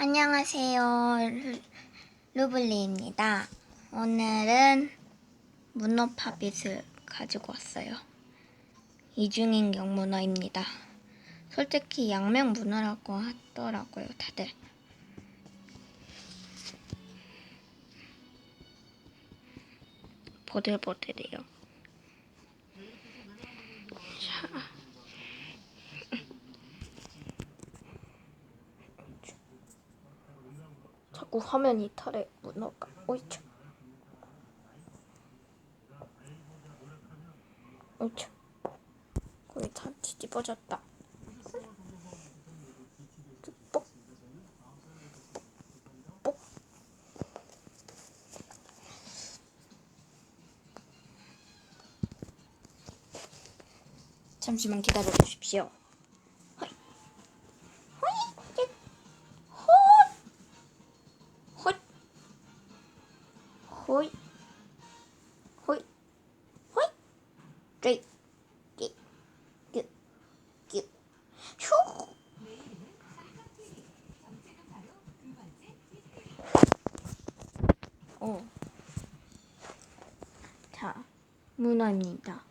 안녕하세요. 루- 루블리입니다. 오늘은 문어팝잇을 가지고 왔어요. 이중인격 문어입니다. 솔직히 양면 문어라고 하더라고요, 다들. 보들보들해요. 자꾸 화면 이탈해. 문어가 오이차 오이차 거기 다 뒤집어졌다. 뽁 뽁. 잠시만 기다려 주십시오. 호이. 호이. 호이. 쯔이. 자, 문어입니다.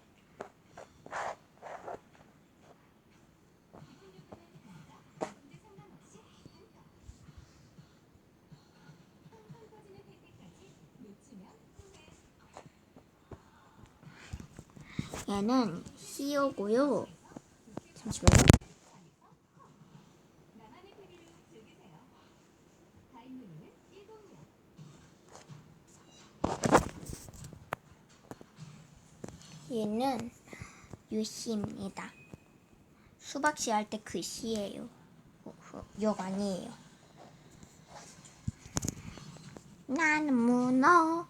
얘는 CEO고요. 잠시만요. 얘는 유씨입니다. 수박씨 할 때 그 씨예요. 어, 어, 욕 아니에요. 나는 문어.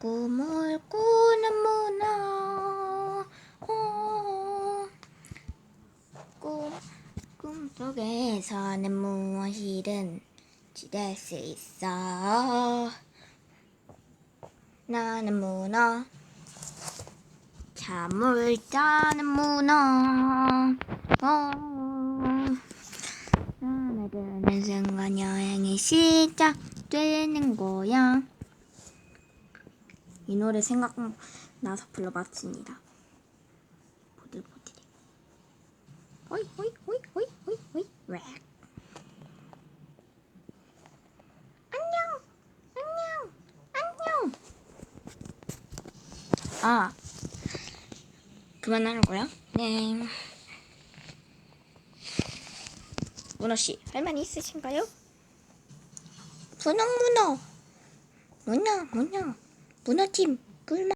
꿈을 꾸는 문어 어, 꿈, 꿈속에서는 무엇이든 지 될 수 있어. 나는 문어. 잠을 자는 문어. 어, 드는 순간 여행이 시작되는 거야 이 노래 생각나서 불러봤습니다. 보들보들해. 호이 호이 호이 호이 호이 호이 웩. 안녕 안녕 안녕. 아 그만하라고요? 네. 문어 씨, 할 말 있으신가요? 분홍 문어. 문어 문어 문어팀 꿀맛.